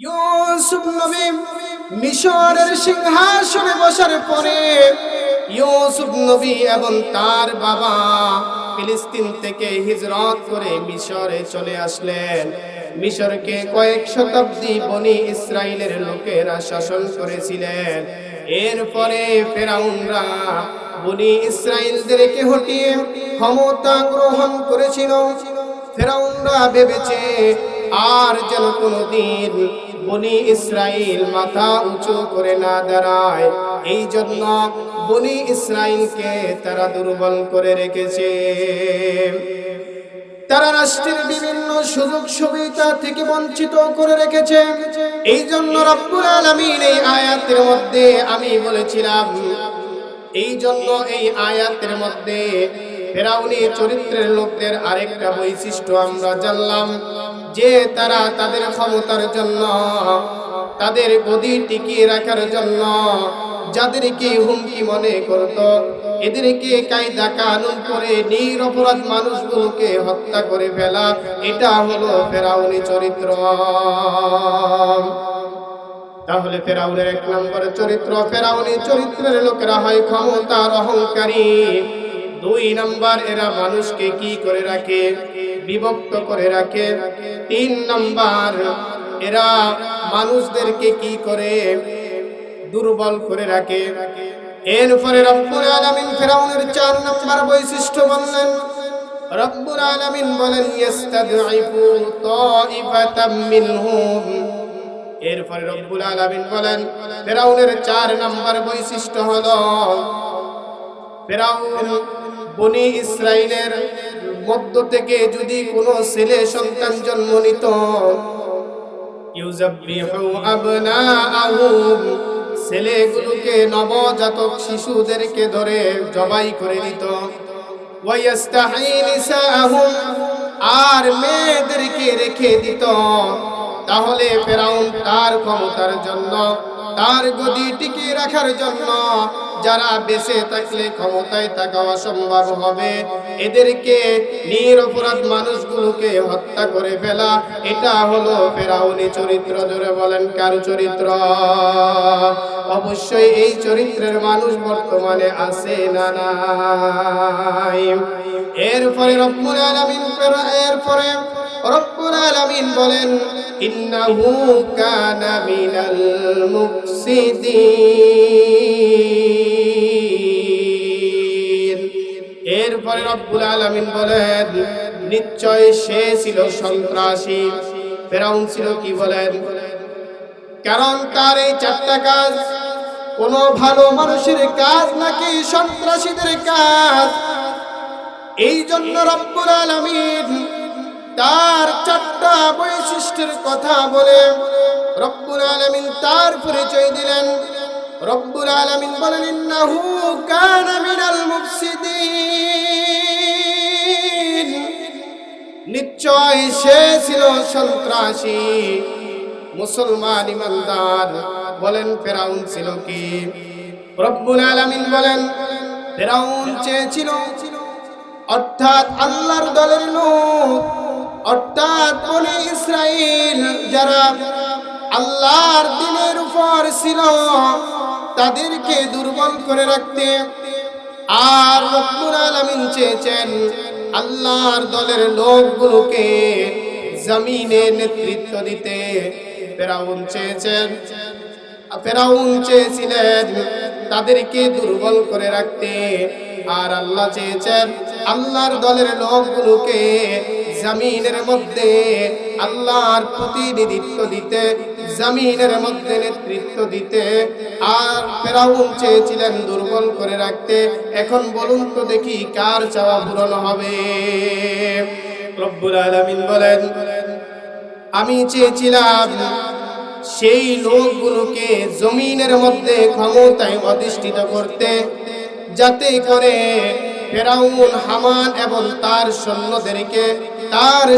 ইউসুফ নবী মিশরের সিংহাসনে বসার পরে ইউসুফ নবী এবং তার বাবা ফিলিস্তিন থেকে হিজরত করে মিশরে চলে আসলেন। মিশরকে কয়েক শতাব্দী বনি ইসরায়েলের লোকেরা শাসন করেছিলেন। এরপরে ফেরাউনরা বনি ইসরায়েলদেরকে হটিয়ে ক্ষমতা গ্রহণ করেছিল। ফেরাউনরা ভেবেছে, আর যেন কোনোদিন বনি ইসরাইল মাথা উঁচু করে না দাঁড়ায়। এই জন্য বনি ইসরাইলকে তারা দুর্বল করে রেখেছে। তারা রাষ্ট্রের বিভিন্ন সুযোগ সুবিধা থেকে বঞ্চিত করে রেখেছে। এই জন্য রব্বুল আলামিন এই আয়াতের মধ্যে আমি বলেছিলাম, এই জন্য এই আয়াতের মধ্যে ফেরাউনি চরিত্রের লোকদের আরেকটা বৈশিষ্ট্য আমরা জানলাম। যে তারা তাদের ক্ষমতার জন্য, তাদের গদি টিকিয়ে রাখার জন্য যাদেরকে হুমকি মনে করত, এদেরকে কায়দা কানুন করে নিরপরাধ মানুষগুলোকে হত্যা করে ফেলা, এটা হলো ফেরাউনি চরিত্র। তাহলে ফেরাউনের এক নম্বর চরিত্র, ফেরাউনি চরিত্রের লোকেরা হয় ক্ষমতার অহংকারী। দুই নাম্বার এরা মানুষকে কি করে রাখে? বিভক্ত করে রাখে। তিন নাম্বার, এরা মানুষদেরকে কি করে? দুর্বল করে রাখে। এরপরে রব্বুল আলামিন ফেরাউনের চার নাম্বার বৈশিষ্ট্য বললেন, রব্বুল আলামিন বলেন তাইফাতাম মিনহুম। এরপরে রব্বুল আলামিন বলেন, ফেরাউনের চার নাম্বার বৈশিষ্ট্য হলো, ফেরাউন বনি ইসরাইলের মধ্য থেকে যদি কোনো ছেলে সন্তান জন্ম নিত ছেলেগুলোকে নবজাতক শিশুদেরকে ধরে জবাই করে নিসাআহুম, আর মেয়েদেরকে রেখে দিত। তাহলে ফেরাউন তার ক্ষমতার জন্য, তার গদি টিকিয়ে রাখার জন্য যারা বেঁচে থাকলে ক্ষমতায় থাকা অসম্ভব হবে। এদেরকে নিরপরাধ মানুষগুলোকে হত্যা করে ফেলা, এটা হলো ফেরাউনি চরিত্র। ধরে বলেন, কার চরিত্র? অবশ্যই এই চরিত্রের মানুষ বর্তমানে আছে না এরপরে রব্বুল আলামিন এরপরে রব্বুল আলামিন বলেন, ইন্নাহু কানা মিনাল মুফসিদিন। এরপরে রব্বুল আলামিন বলেন, নিশ্চয় সে ছিল সন্ত্রাসী। ফেরাউন ছিল কি বলেন? কারণ তার এই চারটা কাজ, কোন ভালো মানুষের কাজ নাকি সন্ত্রাসীদের কাজ। এই জন্য রব্বুল আলামিন তার চারটা বৈশিষ্ট্যের কথা বলে রব্বুল আলামিন তার পরিচয় দিলেন। রব্বুল আলামিন বলেন, ইন্নাহু কানা মিনাল মুফসিদিন। নিশ্চয় সে ছিল সন্ত্রাসী, মুসলমান ইমানদার। বলেন, ফেরাউন ছিল কি? রব্বুল আলামিন বলেন, ফেরাউন চেয়েছিল, অর্থাৎ আল্লাহর দলের লোক, অর্থাৎ বনে ইসরাইল, যারা আল্লাহর দিনের উপর ছিল। তাদেরকে দুর্বল করে রাখতে আর রব্বুল আলামিন চেয়েছেন আল্লাহর দলের লোকগুলোকে জমিনে নেতৃত্ব দিতে। ফেরাউন চেয়েছেন, ফেরাউন চেয়েছিলেন তাদেরকে দুর্বল করে রাখতে। আর আল্লাহ চেয়েছেন আল্লাহর দলের লোকগুলোকে জমিনের মধ্যে আল্লাহর প্রতিনিধিত্ব দিতে, জমিনের মধ্যে নেতৃত্ব দিতে, আর ফেরাউন চেয়েছিলেন দুর্বল করে রাখতে। এখন বলুন তো দেখি কার চাওয়া পূরণ হবে। রব্বুল আলামিন বলেন, আমি চেয়েছিলাম সেই লোকগুলোকে জমিনের মধ্যে ক্ষমতায় অধিষ্ঠিত করতে, যাতে করে ফেরাউন, হামান এবং তার সৈন্যদেরকে তার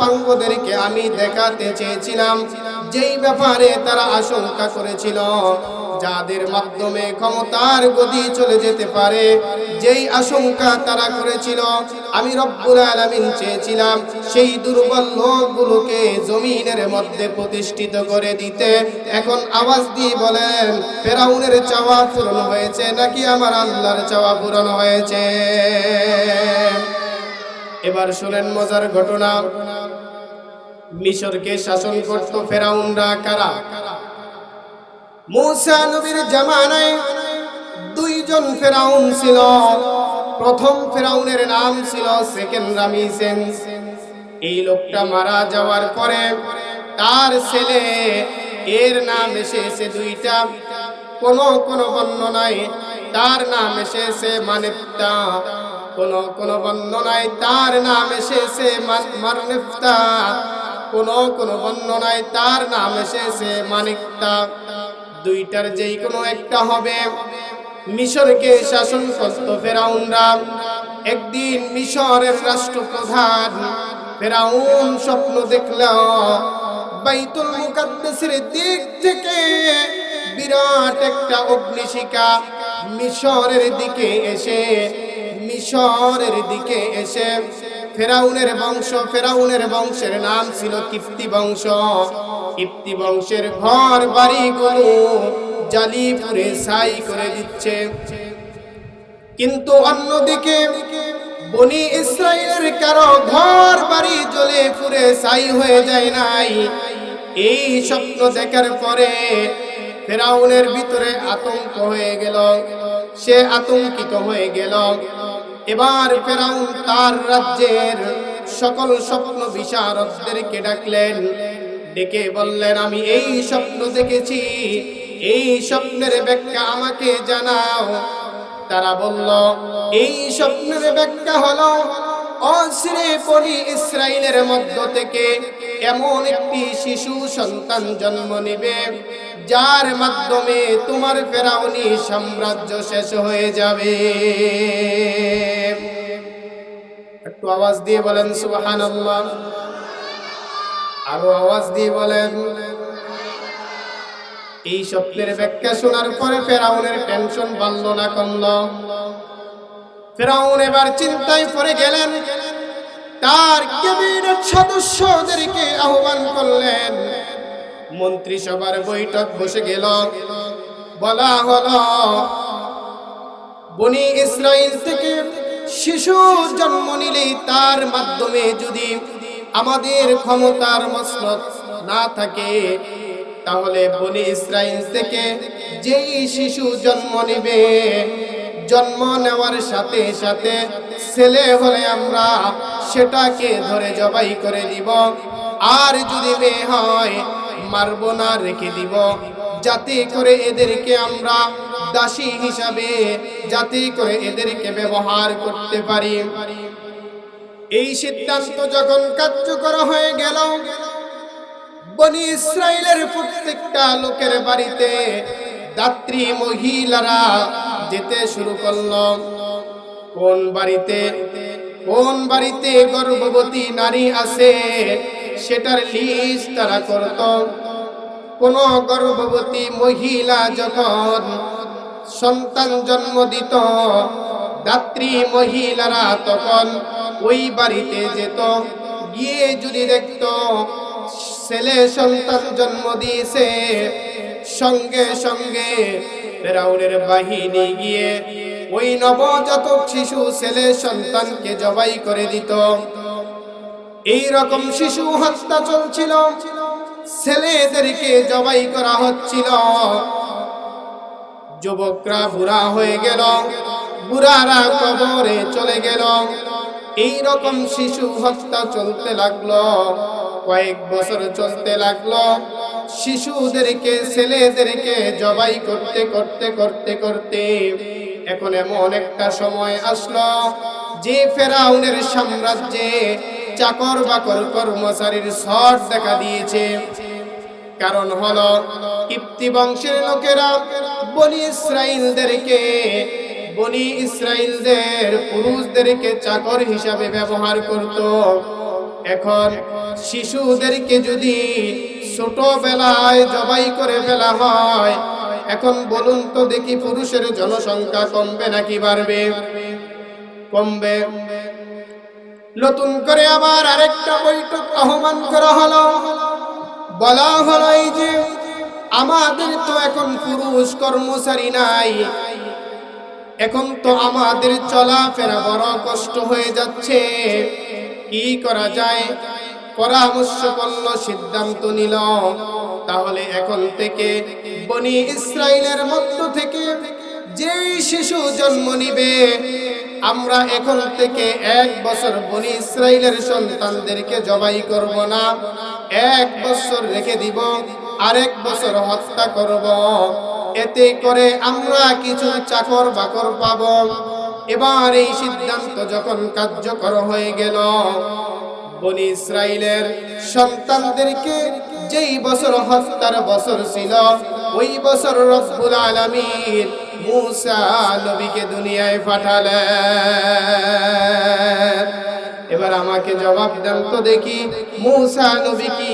সঙ্গদেরকে আমি দেখাতে চেয়েছিলাম। যেই ব্যাপারে তারা আশঙ্কা করেছিল, যাদের মাধ্যমে ক্ষমতার গতি চলে যেতে পারে, যেই আশঙ্কা তারা করেছিল, আমি রব্বুল আলামিন চেয়েছিলাম সেই দুর্বল লোকগুলোকে জমিনের মধ্যে প্রতিষ্ঠিত করে দিতে। এখন আওয়াজ দিয়ে বলেন, ফেরাউনের চাওয়া পূরণ হয়েছে নাকি আমার আল্লাহর চাওয়া পূরণ হয়েছে? এবার শুনেন মজার ঘটনা। মিশরকে শাসন করত ফেরাউনরা কারা? মুসা নবীর জামানায় দুইজন ফেরাউন ছিল। প্রথম ফেরাউনের নাম ছিল সেকেন্ড রামিসেন। এই লোকটা মারা যাওয়ার পরে তার ছেলে, এর নাম এসেছে দুইটা। কোন কোন বর্ণনায় তার নাম এসেছে মানেপ্তা কোন কোন বর্ণনায় তার নাম এসেছে মারনেফতা কোন কোন বর্ণনায় তার নাম এসেছে মানিকতা। দুইটার যেই কোনো একটা হবে। মিশরকে শাসন করত ফেরাউনরা। একদিন মিশরের রাষ্ট্রপ্রধান ফেরাউন স্বপ্ন দেখল, বাইতুল মুকাদ্দাসের দিক থেকে বিরাট একটা অগ্নিশিকা মিশরের দিকে এসে মিশরের দিকে এসে ফেরাউনের বংশ, ফেরাউনের বংশের নাম ছিল কিপ্তি বংশ। কিপ্তি বংশের ঘর, বাড়িগুলো জালি পুরে ছাই করে দিচ্ছে। কিন্তু অন্যদিকে বনি ইসরায়েলের কারও ঘর, বাড়ি জ্বলে পুরে ছাই হয়ে যায় নাই। এই স্বপ্ন দেখার পরে ফেরাউনের ভিতরে আতঙ্ক হয়ে গেল। সে আতঙ্কিত হয়ে গেল। এবার ফেরাউন তার রাজ্যের সকল স্বপ্ন বিশারদদেরকে ডাকলেন। ডেকে বললেন, আমি এই স্বপ্ন দেখেছি। এই স্বপ্নের ব্যাখ্যা আমাকে জানাও। তারা বলল, এই স্বপ্নের ব্যাখ্যা হলো অশ্রে পলি ইসরায়েলের মধ্য থেকে এমন একটি শিশু সন্তান জন্ম নিবে, যার মাধ্যমে তোমার ফেরাউনি সাম্রাজ্য শেষ হয়ে যাবে। একটু আওয়াজ দিয়ে বলেন সুবাহান আরও আওয়াজ দিয়ে বলেন, এই স্বপ্নের ব্যাখ্যা শোনার পরে ফেরাউনের টেনশন বাড়ল না, কমল। ফেরাউন এবার চিন্তায় পড়ে গেলেন তার ক্যাবিনেট সদস্যদেরকে আহ্বান করলেন। মন্ত্রিসভার বৈঠক বসে গেল। বলা হলো, বনি ইসরায়েল থেকে শিশু জন্ম নিলে তার মাধ্যমে যদি আমাদের ক্ষমতার মসনদ না থাকে, তাহলে বনি ইসরায়েল থেকে যেই শিশু জন্ম নিবে জন্ম নেওয়ার সাথে সাথে ছেলে হলে আমরা সেটাকে ধরে জবাই করে দিব। আর যদি মেয়ে হয়, মারব না, রেখে দিব। যাতে করে এদেরকে আমরা দাসী হিসাবে, যাতে করে এদেরকে ব্যবহার করতে পারি। এই সিদ্ধান্ত যখন কার্যকর হয়ে গেল, বনি ইসরায়েলের প্রত্যেকটা লোকের বাড়িতে দাত্রী মহিলারা যেতে শুরু করল। কোন বাড়িতে কোন বাড়িতে গর্ভবতী নারী আছে, সেটার লিস্ট তারা করত। কোন গর্ভবতী মহিলা যখন সন্তান জন্ম দিত, দাত্রী মহিলারা তখন ওই বাড়িতে যেত। গিয়ে যদি দেখত, ছেলে সন্তান জন্ম দিয়েছে, সঙ্গে সঙ্গে ফেরাউনের বাহিনী গিয়ে ওই নবজাতক শিশু, ছেলে সন্তানকে জবাই করে দিত। এই রকম শিশু হত্যা চলছিল। ছেলেদেরকে জবাই করা হচ্ছিল। যুবকরা বুড়া হয়ে গেল। বুড়ারা কবরে চলে গেল। এই রকম শিশু হত্যা চলতে লাগল। কয়েক বছর চলতে লাগল। শিশুদেরকে, ছেলেদেরকে জবাই করতে করতে করতে করতে এখন এমন একটা সময় আসলো যে ফেরাউনের সাম্রাজ্যে চাকর বাকর কর্মচারীর শট দেখা দিয়েছে। কারণ হলো ইপ্তি বংশের লোকেরা বনি ইসরায়েলদেরকে বনি ইসরায়েলদের পুরুষদেরকে চাকর হিসাবে ব্যবহার করত। এখন শিশুদেরকে যদি ছোটবেলায় জবাই করে ফেলা হয়, এখন বলুন তো দেখি পুরুষের জনসংখ্যা কমবে নাকি বাড়বে? কমবে। নতুন করে আবার আরেকটা বৈঠক আহ্বান করা হলো। বলা হলো এই যে আমাদের তো এখন পুরুষ কর্মচারী নাই, এখন তো আমাদের চলাফেরা বড় কষ্ট হয়ে যাচ্ছে। কি করা যায়? পরামর্শ করল, সিদ্ধান্ত নিল। তাহলে এখন থেকে বনি ইসরায়েলের মধ্য থেকে যেই শিশু জন্ম নিবে, আমরা এখন থেকে এক বছর বনি ইসরায়েলের সন্তানদেরকে জবাই করব না। এক বছর রেখে দিব, আরেক বছর হত্যা করব। এতে করে আমরা কিছু চাকর বাকর পাব। এবার এই সিদ্ধান্ত যখন কার্যকর হয়ে গেল, বনি ইসরায়েলের সন্তানদেরকে যেই বছর হত্যার বছর ছিল, ওই বছর রব্বুল আলামিন মুসা নবীকে দুনিয়ায় পাঠালেন। এবার আমাকে জবাব দেন তো দেখি, মুসা নবী কি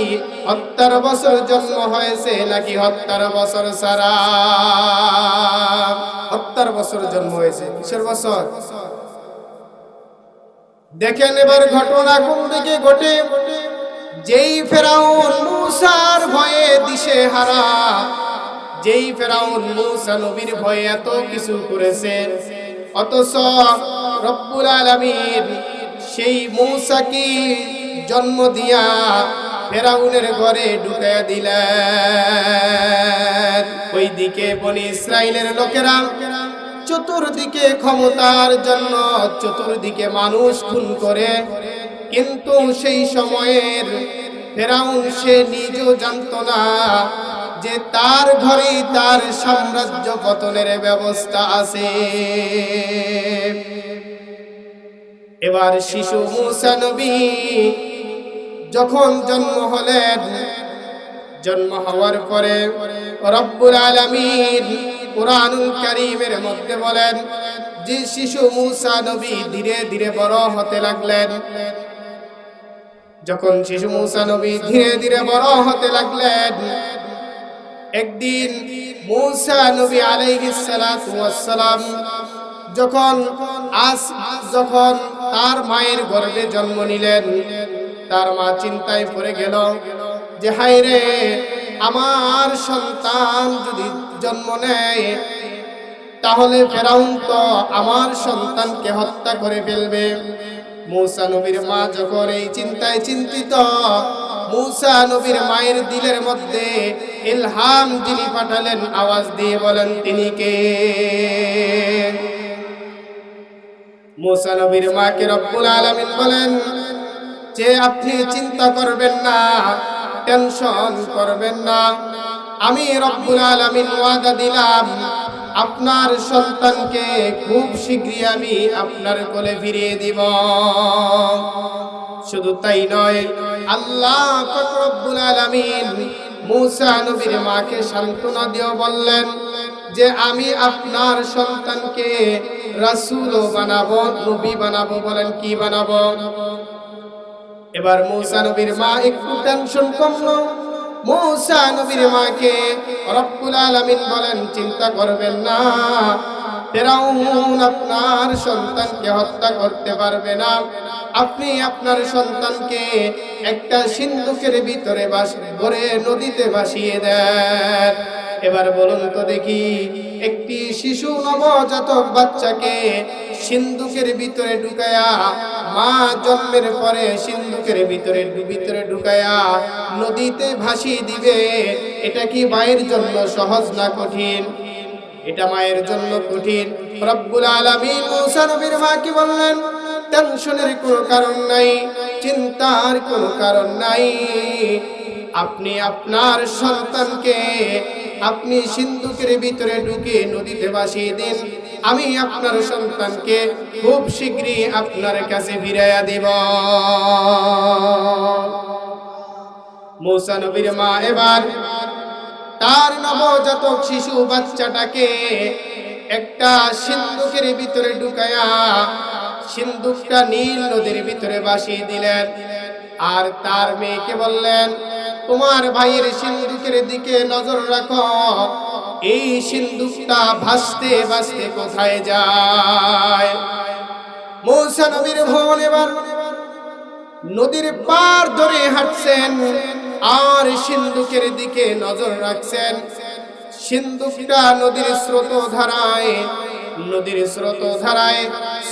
হত্যার বছর জন্ম হয়েছে নাকি হত্যার বছর সারা? হত্যার বছর জন্ম হয়েছে, কিসের বছর? দেখেন এবার ঘটনা কোন দিকে ঘটে? যেই ফেরাউন মুসার ভয়ে দিশে হারা, যেই ফেরাউন মুসা নবীর ভয়ে এত কিছু করেছে, অথচ রব্বুল আলামিন সেই মূসাকে জন্ম দিয়া ফেরাউনের ঘরে ঢুকাইয়া দিলেন। ওই দিকে বনি ইসরায়েলের লোকেরা চতুর্দিকে ক্ষমতার জন্য চতুর্দিকে মানুষ খুন করে। কিন্তু সেই সময়ের ফেরাউন সে নিজেও জানতো না যে তার ঘরেই তার সাম্রাজ্য পতনের ব্যবস্থা আছে। এবার শিশু মুসা নবী যখন জন্ম হলেন, জন্ম হওয়ার পরে রব্বুল আলামিন কোরআনুল কারীমের মধ্যে বলেন, যে শিশু মুসা নবী ধীরে ধীরে বড় হতে লাগলেন। যখন শিশু মুসা নবী ধীরে ধীরে বড় হতে লাগলেন, একদিন মুসা নবী আলাইহিস সালাম যখন আস যখন তার মায়ের গর্ভে জন্ম নিলেন। তার মা চিন্তায় পড়ে গেল যে, হায় রে, আমার সন্তান যদি জন্ম নেয়, তাহলে ফেরাউন তো আমার সন্তানকে হত্যা করে ফেলবে। মূসা নবীর মা যখন এই চিন্তায় চিন্তিত, মূসা নবীর মায়ের দিলের মধ্যে ইলহাম যিনি পাঠালেন, আওয়াজ দিয়ে বলেন, তিনি কে? মুসা নবীর মাকে রব্বুল আলামিন বলেন, যে আপনি চিন্তা করবেন না, টেনশন করবেন না। আমি রব্বুল আলামিন ওয়াদা দিলাম, আপনার সন্তানকে খুব শীঘ্রই আমি আপনার কোলে ফিরিয়ে দিব। শুধু তাই নয়, আল্লাহ রব্বুল আলামিন মূসা নবীর মাকে সান্ত্বনা দিয়ে বললেন যে আমি আপনার সন্তানকে রাসূলও বানাবো, নবী বানাবো বলেন কি বানাবো? এবার মূসা নবীর মা একটু টেনশন কমলো। মূসা নবীর মাকে রব্বুল আলামিন বলেন, চিন্তা করবেন না আপনার সন্তানকে হত্যা করতে পারবে না। আপনি আপনার সন্তানকে একটা সিন্ধুকের ভিতরে বাস ভরে নদীতে ভাসিয়ে দেন। এবার বলুন তো দেখি, একটি শিশু নবজাতক বাচ্চাকে সিন্ধুকের ভিতরে ঢুকায়া, মা জন্মের পরে সিন্ধুকের ভিতরে ভিতরে ঢুকায়া নদীতে ভাসিয়ে দিবে। এটা কি মায়ের জন্য সহজ না কঠিন? এটা মায়ের জন্য কঠিন। রব্বুল আলামিন মুসা নবীর মা কি বললেন, টেনশনের কোনো কারণ নাই, চিন্তার কোনো কারণ নাই। আপনি আপনার সন্তানকে, আপনি সিন্ধুকের ভিতরে ঢুকে নদীতে ভাসিয়ে দিন। আমি আপনার সন্তানকে খুব শীঘ্রই আপনার কাছে ফিরাইয়া দেব। মৌসা নবীর মা এবার তার নবজাতক শিশু বাচ্চাটাকে একটা সিন্ধুকের ভিতরে ঢুকায়া সিন্ধুকটা নীল নদীর ভিতরে ভাসিয়ে দিলেন। আর তার মেয়েকে বললেন, তোমার ভাইয়ের সিন্ধুকের দিকে নজর রাখো। এই সিন্ধুকটা ভাসতে ভাসতে কোথায় যায়? মৌসা নবীর ভবন এবার নদীর পার ধরে হাঁটছেন আর সিন্ধুকের দিকে নজর রাখছেন। সিন্ধুকটা নদীর স্রোত ধারায় নদীর স্রোত ধারায়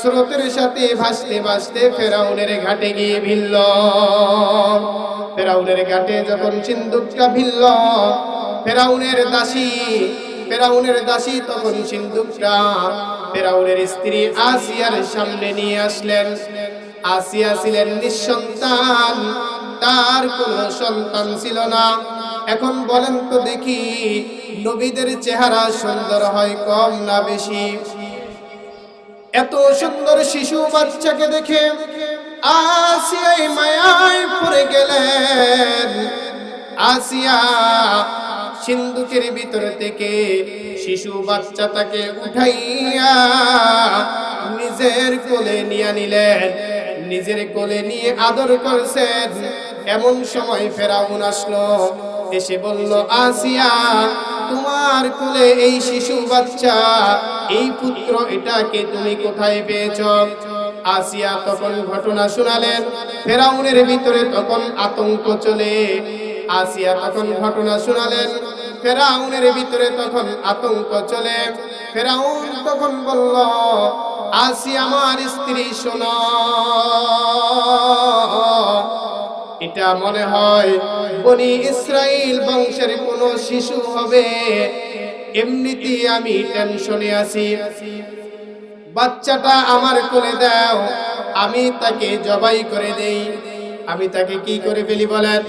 স্রোতের সাথে ভাসতে ভাসতে ফেরাউনের ঘাটে গিয়ে ভিড়ল ফেরাউনের ঘাটে যখন সিন্ধুকটা ভিড়ল ফেরাউনের দাসী ফেরাউনের দাসী তখন সিন্ধুকটা ফেরাউনের স্ত্রী আসিয়ার সামনে নিয়ে আসলেন। আসিয়া ছিলেন নিঃসন্তান, তার কোনো সন্তান ছিল না। এখন বলেন তো দেখি, নবীদের চেহারা সুন্দর হয় কম না বেশি? এত সুন্দর শিশু বাচ্চাকে দেখে আসিয়াই মায়ায় পড়ে গেলেন। আসিয়া সিন্ধুকের ভিতর থেকে শিশু বাচ্চাটাকে উঠাইয়া নিজের কোলে নিয়ে নিলেন। নিজের কোলে নিয়ে আদর করছেন। এমন সময় ফেরাউন আসলো। এসে বলল, আসিয়া, তোমার কোলে এই শিশু বাচ্চা এই পুত্র এটাকে তুমি কোথায় পেয়েছ? আসিয়া তখন ঘটনা শোনালেন। ফেরাউনের ভিতরে তখন আতঙ্ক চলে। আসিয়া তখন ঘটনা শোনালেন। ফেরাউনের ভিতরে তখন আতঙ্ক চলে। ফেরাউন তখন বলল, আসি আমার স্ত্রী, শোনা। এটা মনে হয় বনি ইসরাইল বংশের কোন শিশু হবে। এমনিতে আমি টেনশনে আছি বাচ্চাটা আমার কোলে দাও আমি তাকে জবাই করে দেই আমি তাকে কি করে ফেলি বলেন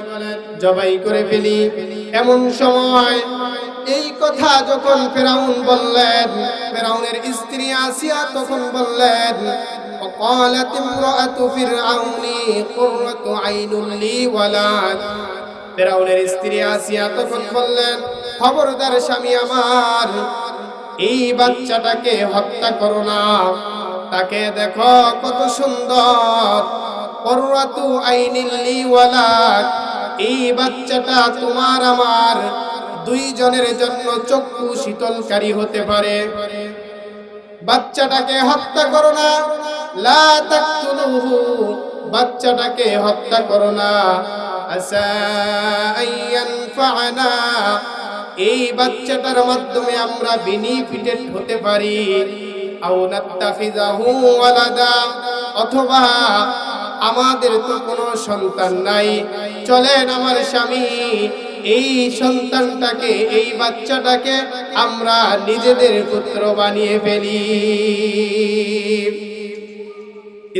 জবাই করে ফেলি এমন সময় এই কথা যখন ফেরাউন বললেন ফেরাউনের স্ত্রী আসিয়া তখন বললেন وقالت امرأة فرعون قرة عين لي ولد ফেরাউনের স্ত্রী আসিয়া তখন বললেন খবরদার স্বামী আমার, এই বাচ্চাটাকে হত্যা করো না। তাকে দেখো কত সুন্দর। পররাতু আইনিল্লি ওয়ালাদ এই বাচ্চাটা তোমার আমার দুইজনের জন্য চক্ষু শীতলকারী হতে পারে। বাচ্চাটাকে হত্যা করো না। লা বাচ্চাটাকে হত্যা করো না। আসা এই বাচ্চাটার মাধ্যমে আমরা বেনিফিটেড হতে পারি। অথবা আমাদের তো কোনো সন্তান নাই। চলেন আমার স্বামী, এই সন্তানটাকে, এই বাচ্চাটাকে আমরা নিজেদের পুত্র বানিয়ে ফেলি।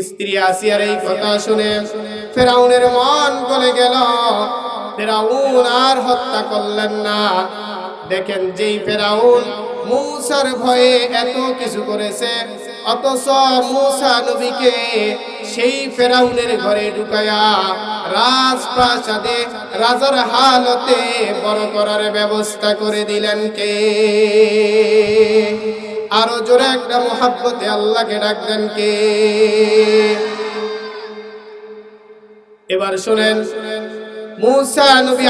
স্ত্রী আসিয়ার এই কথা শুনে ফেরাউনের মন গলে গেল। ফেরাউন আর হত্যা করলেন না। দেখেন যেই ফেরাউন মূসার ভয়ে এত কিছু করেছে, অথচ মূসা নবীকে সেই ফেরাউনের ঘরে ঢুকায়া রাজপ্রাসাদে রাজার হালতে বড় করার ব্যবস্থা করে দিলেন কে? আরও জোরে একটা মোহাব্বতে আল্লাহকে ডাকলেন কে? এবার শুনেন মুসা নবী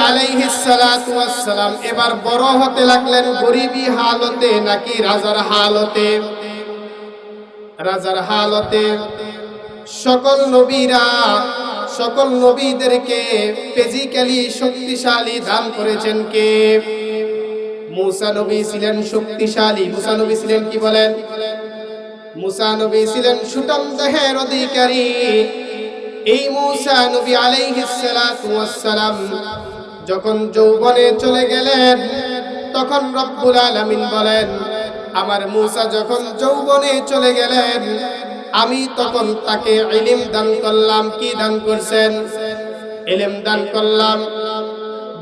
ওয়াস সালাম এবার বড় হতে লাগলেন গরিবী হালতে নাকি রাজার হালতে? রাজার হালতে। সকল নবীরা, সকল নবীদেরকে ফিজিক্যালি শক্তিশালী দান করেছেন কে? মুসা নবী ছিলেন শক্তিশালী। মুসা নবী ছিলেন কি বলেন? মুসা নবী ছিলেন সুটাম দেহের অধিকারী। এই মুসা নবী আলাইহিস সালাতু ওয়াস সালাম যখন যৌবনে চলে গেলেন, তখন রব্বুল আলামিন বলেন, আমার মুসা যখন যৌবনে চলে গেলেন, আমি তখন তাকে ইলিম দান করলাম। কি দান করছেন? ইলিম দান করলাম,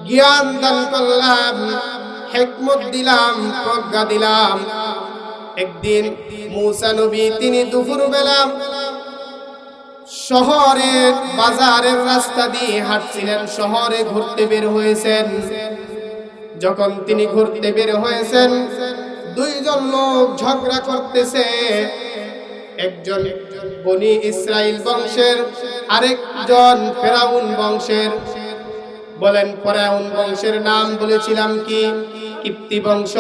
জ্ঞান দান করলাম, হেকমত দিলাম, প্রজ্ঞা দিলাম। একদিন মুসা নবী তিনি দুপুর বেলা শহরের বাজারের রাস্তা দিয়ে হাঁটছিলেন, শহরে ঘুরতে বের হয়েছেন। যখন তিনি ঘুরতে বের হয়েছেন, দুইজন লোক ঝগড়া করতেছে। একজন বনি ইসরাইল বংশের, আরেকজন ফেরাউন বংশের। বলেন, ফেরাউন বংশের নাম বলেছিলাম কি? কিপ্তি বংশ।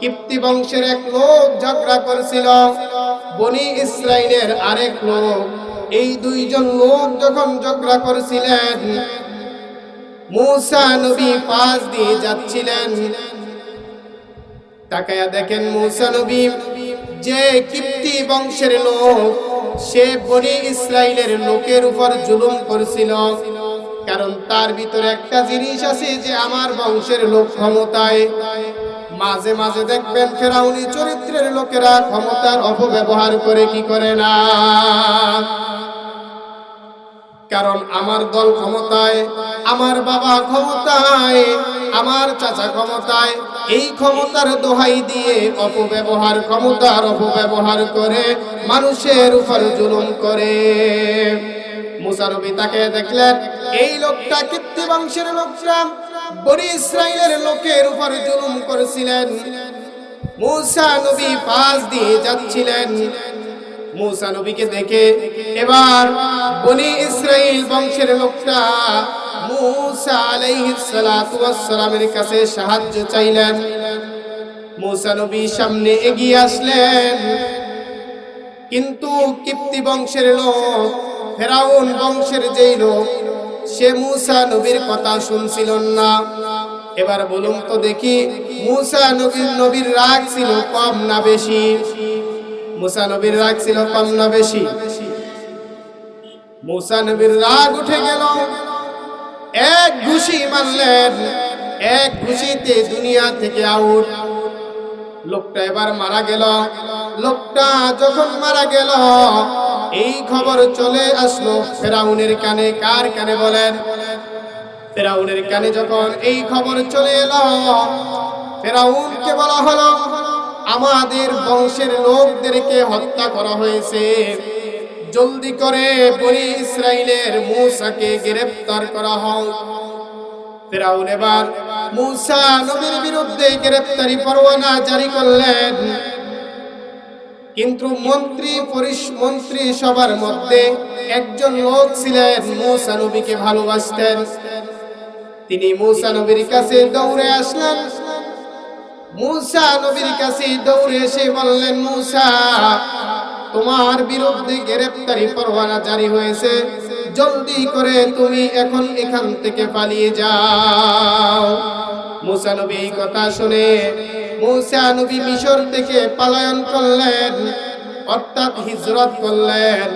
কিপ্তি বংশের এক লোক ঝগড়া করছিল। বনি ইসরায়েলের আরেক লোক এই দুইজন লোক যখন ঝগড়া করছিলেন, মুসা নবী পাশ দিয়ে যাচ্ছিলেন। তাকায়া দেখেন মুসা নবী, যে কিপ্তি বংশের লোক, সে বনি ইসরায়েলের লোকের উপর জুলুম করছিল। কারণ তার ভিতরে একটা জিনিস আছে যে আমার বংশের লোক ক্ষমতায়। মাঝে মাঝে দেখবেন ফেরাউনি চরিত্রের লোকেরা ক্ষমতার অপব্যবহার করে কি করে না। আমার দল ক্ষমতায়, আমার বাবা ক্ষমতায়, আমার চাচা ক্ষমতায়, এই ক্ষমতার দোহাই দিয়ে অপব্যবহার, ক্ষমতার অপব্যবহার করে মানুষের উপর জুলুম করে। মুসানবী তাকে দেখলেন, এই লোকটা কীর্তি বংশের লোকটা, বনি ইসরায়েলের লোকের উপর জুলুম করেছিলেন। মুসা নবী পাশ দিয়ে যাচ্ছিলেন। মুসা নবীকে দেখে এবার বনি ইসরাইল বংশের লোকটা মুসা আলাইহিস সালাতু কাছে সাহায্য চাইলেন। মুসা নবী সামনে এগিয়ে আসলেন। কিন্তু কিপ্তি বংশের লোক, ফেরাউন বংশের যেই লোক, সে মুসা নবীর কথা শুনছিল না। এবার বলুন তো দেখি, মুসা নবীর নবীর রাগ ছিল কম না বেশি? মুসা নবীর রাগ ছিল কম না বেশি। মুসা নবীর রাগ উঠে গেল। এক ঘুষি মারলেন। এক ঘুষিতে দুনিয়া থেকে আউট। লোকটা এবার মারা গেল। লোকটা যখন মারা গেল, এই খবর চলে আসলো ফেরাউনের কানে। কার কানে বলেন? ফেরাউনের কানে যখন এই খবর চলে এলো, ফেরাউনকে বলা হলো আমাদের বংশের লোকদেরকে হত্যা করা হয়েছে। জলদি করে বনি ইসরায়েলের মূসাকে গ্রেফতার করা হোক। ফেরাউন এবার মূসা নবীর বিরুদ্ধে গ্রেফতারি পরোয়ানা জারি করলেন। কিন্তু মন্ত্রী মন্ত্রী সবার মধ্যে একজন লোক ছিলেন মূসা নবীকে ভালোবাসতেন। তিনি মূসা নবীর কাছে দৌড়ে আসলেন। মূসা নবীর কাছে দৌড়ে এসে বললেন, মূসা, তোমার বিরুদ্ধে গ্রেফতারি পরোয়ানা জারি হয়েছে। জলদি করে তুমি এখন এখান থেকে পালিয়ে যাও। মুসা নবী এই কথা শুনে মুসা নবী মিশর থেকে পলায়ন করলেন, অর্থাৎ হিজরত করলেন।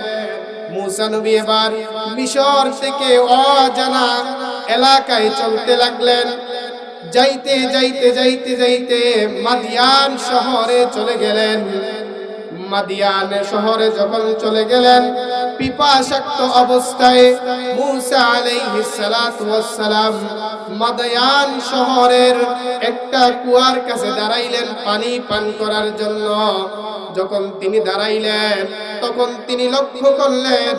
মুসা নবী এবার মিশর থেকে অজানা এলাকায় চলতে লাগলেন। যাইতে যাইতে যাইতে যাইতে মাদিয়ান শহরে চলে গেলেন। মাদিয়ান শহরে যখন চলে গেলেন, পিপাসাক্ত অবস্থায় মুসা ওয়াস সালাম মাদিয়ান শহরের একটা কুয়ার কাছে দাঁড়াইলেন পানি পান করার জন্য। যখন তিনি দাঁড়াইলেন, তখন তিনি লক্ষ্য করলেন,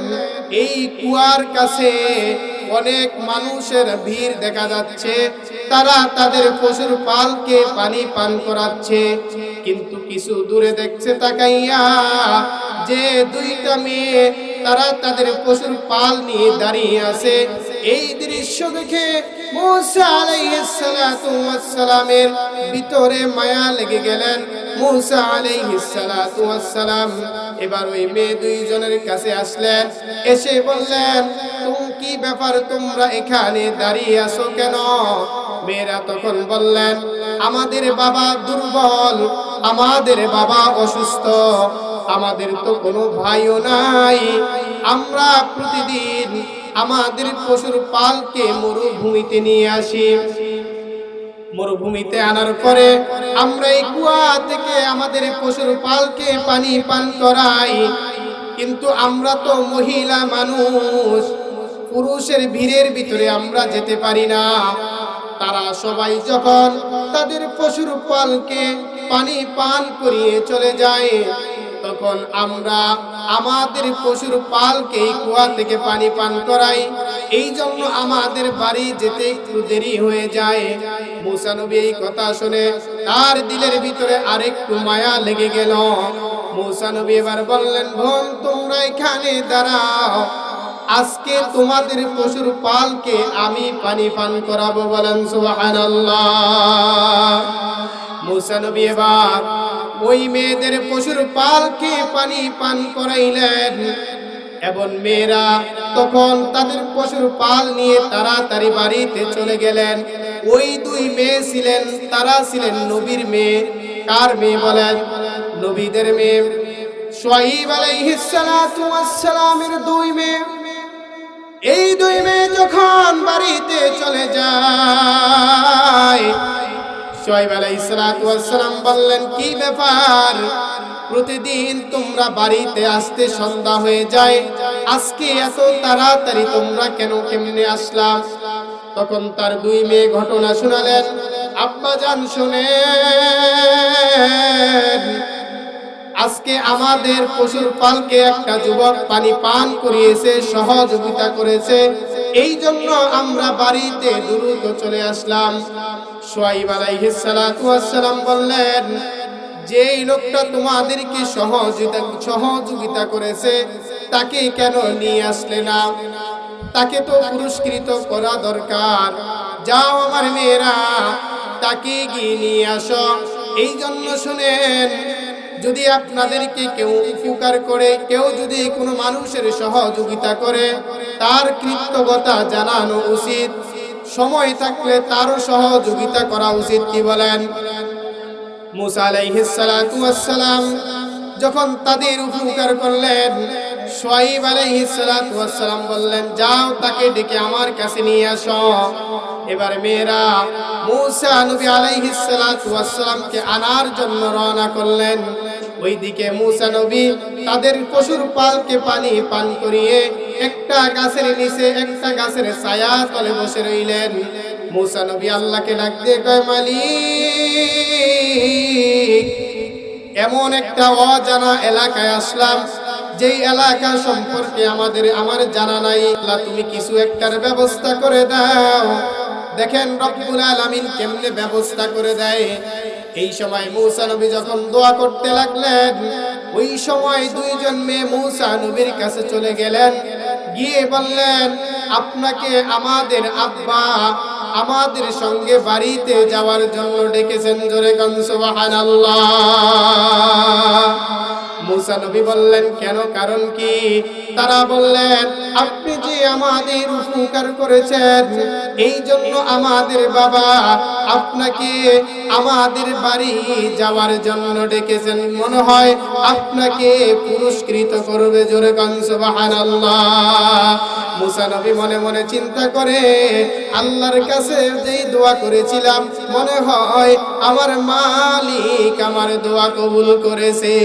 এই কুয়ার কাছে অনেক মানুষের ভিড় দেখা যাচ্ছে। তারা তাদের পশুর পালকে পানি পান করাচ্ছে। কিন্তু কিছু দূরে দেখছে তাকাইয়া যে দুইটা মেয়ে তারা তাদের পশুর পাল নিয়ে দাঁড়িয়ে আছে। এই দৃশ্য দেখে মুসা আলাইহিস সালাতু ওয়াস সালামের ভিতরে মায়া লেগে গেলেন মুসা আলাইহিস সালাতু ওয়াস সালাম। এবার ওই মেয়ে দুইজনের কাছে আসলেন, এসে বললেন, তুমি কি ব্যাপার? তোমরা এখানে দাঁড়িয়ে আছো কেন? মেয়েরা তখন বললেন, আমাদের বাবা দুর্বল, আমাদের বাবা অসুস্থ, আমাদের তো কোনো ভাইও নাই। আমরা প্রতিদিন আমাদের পশুর পালকে মরুভূমিতে নিয়ে আসি। মরুভূমিতে আনার পরে আমরা এই কুয়া থেকে আমাদের পশুর পালকে পানি পান করাই। কিন্তু আমরা তো মহিলা মানুষ, পুরুষের ভিড়ের ভিতরে আমরা যেতে পারি না। তারা সবাই যখন তাদের পশুর পালকে পানি পান করিয়ে চলে যায় তখন আমরা আমাদের পশুর পালকে কুয়া থেকে পানি পান করাই। এই জন্য আমাদের বাড়ি যেতে একটু দেরি হয়ে যায়। মুসানবী এই কথা শুনে তার দিলের ভিতরে আরেকটু মায়া লেগে গেল। মুসানবী এবার বললেন, বোন, তোমরা এখানে দাঁড়াও। আজকে তোমাদের পশুর পালকে আমি পানি পান করাবো বলেন সুবহানাল্লাহ। মুসা নবী এবার ওই মেয়েদের পশুর পালকে পানি পান করাইলেন। এবং মেয়েরা তখন তাদের পশুর পাল নিয়ে তাড়াতাড়ি বাড়িতে চলে গেলেন। ওই দুই মেয়ে ছিলেন, তারা ছিলেন নবীর মেয়ে। কার মেয়ে বলেন? নবীদের মেয়ে। সোয়াইব আলাইহিস সালাতু দুই মেয়ে। এই দুই মেয়ে যখন বাড়িতে চলে যায় সোয়াইব আলাইহিস সালাতু ওয়াস সালাম বললেন, কি ব্যাপার? প্রতিদিন তোমরা বাড়িতে আসতে সন্ধ্যা হয়ে যায়। আজকে এত তাড়াতাড়ি তোমরা কেন কেমনে আসলাম তখন তার দুই মেয়ে ঘটনা শোনালেন, আব্বা জান শুনেন, আজকে আমাদের পশুর পালকে একটা যুবক পানি পান করিয়েছে, সহযোগিতা করেছে। এই জন্য আমরা বাড়িতে দ্রুত চলে আসলাম। সোয়াইব আলাইহিস সালাতু ওয়াস সালাম বললেন যে লোকটা তোমাদেরকে সহযোগিতা সহযোগিতা করেছে, তাকে কেন নিয়ে আসলে না? তাকে তো পুরস্কৃত করা দরকার। যাও আমার মেয়েরা, তাকে গিয়ে নিয়ে আসো। এই জন্য শুনেন যদি আপনাদেরকে কেউ উপকার করে, কেউ যদি কোনো মানুষের সহযোগিতা করে, তার কৃতজ্ঞতা জানানো উচিত। সময় থাকলে তারও সহযোগিতা করা উচিত, কি বলেন? মুসা আলাইহিস সালাম যখন তাদের উপকার করলেন সোয়াইব আলাইহিস সালাতু ওয়াস সালাম বললেন, যাও তাকে ডেকে আমার কাছে নিয়ে আসো। এবার মেয়েরা মুসা নবী আলাইহিস সালাতু ওয়াস সালামকে আনার জন্য রওনা করলেন। ওইদিকে মুসা নবী তাদের পশুর পালকে পানি পান করিয়ে একটা গাছের নিচে একটা গাছের ছায়া তলে বসে রইলেন। মুসা নবী আল্লাহকে ডাক কয়, মালিক, এমন একটা অজানা এলাকায় আসলাম যেই এলাকা সম্পর্কে আমাদের, আমার জানা নাই তুমি কিছু একটার ব্যবস্থা করে দাও। দেখেন রব্বুল আলামিন কেমনে ব্যবস্থা করে দেয়। এই সময় মূসা নবী যখন দোয়া করতে লাগলেন, ওই সময় দুইজন মেয়ে মূসা নবীর কাছে চলে গেলেন। গিয়ে বললেন, আপনাকে আমাদের আব্বা আমাদের সঙ্গে বাড়িতে যাওয়ার জন্য ডেকেছেন জোরে সুবহানাল্লাহ। মুসা নবী বললেন, কেন? কারণ কি? তারা বললেন, আপনি যে আমাদের উপকার করেছেন এই জন্য আমাদের বাবা আপনাকে আমাদের বাড়ি যাওয়ার জন্য ডেকেছেন। মনে হয় আপনাকে পুরস্কৃত করবে জোরে মুসা নবী মনে মনে চিন্তা করে, আল্লাহর কাছে যেই দোয়া করেছিলাম, মনে হয় আমার মালিক আমার দোয়া কবুল করেছে।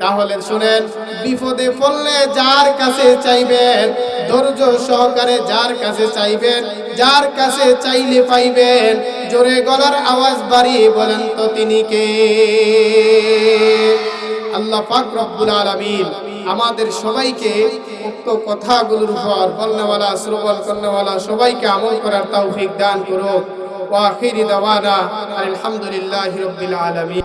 তাহলে শুনেন, বিপদে পড়লে যার কাছে চাইবেন ধৈর্য সহকারে যার কাছে চাইবেন, যার কাছে চাইলে পাইবেন, জোরে গলার আওয়াজ বাড়িয়ে বলেন তো তিনি কে? আল্লাহ পাক রব্বুল আলামিন আমাদের সবাইকে উক্ত কথাগুলোর উপর বলনেওয়ালা শ্রবণ করনেওয়ালা সবাইকে আমল করার তৌফিক দান করুক। ওয়া আখিরি দাওয়ানা আলহামদুলিল্লাহি রাব্বিল আলামিন।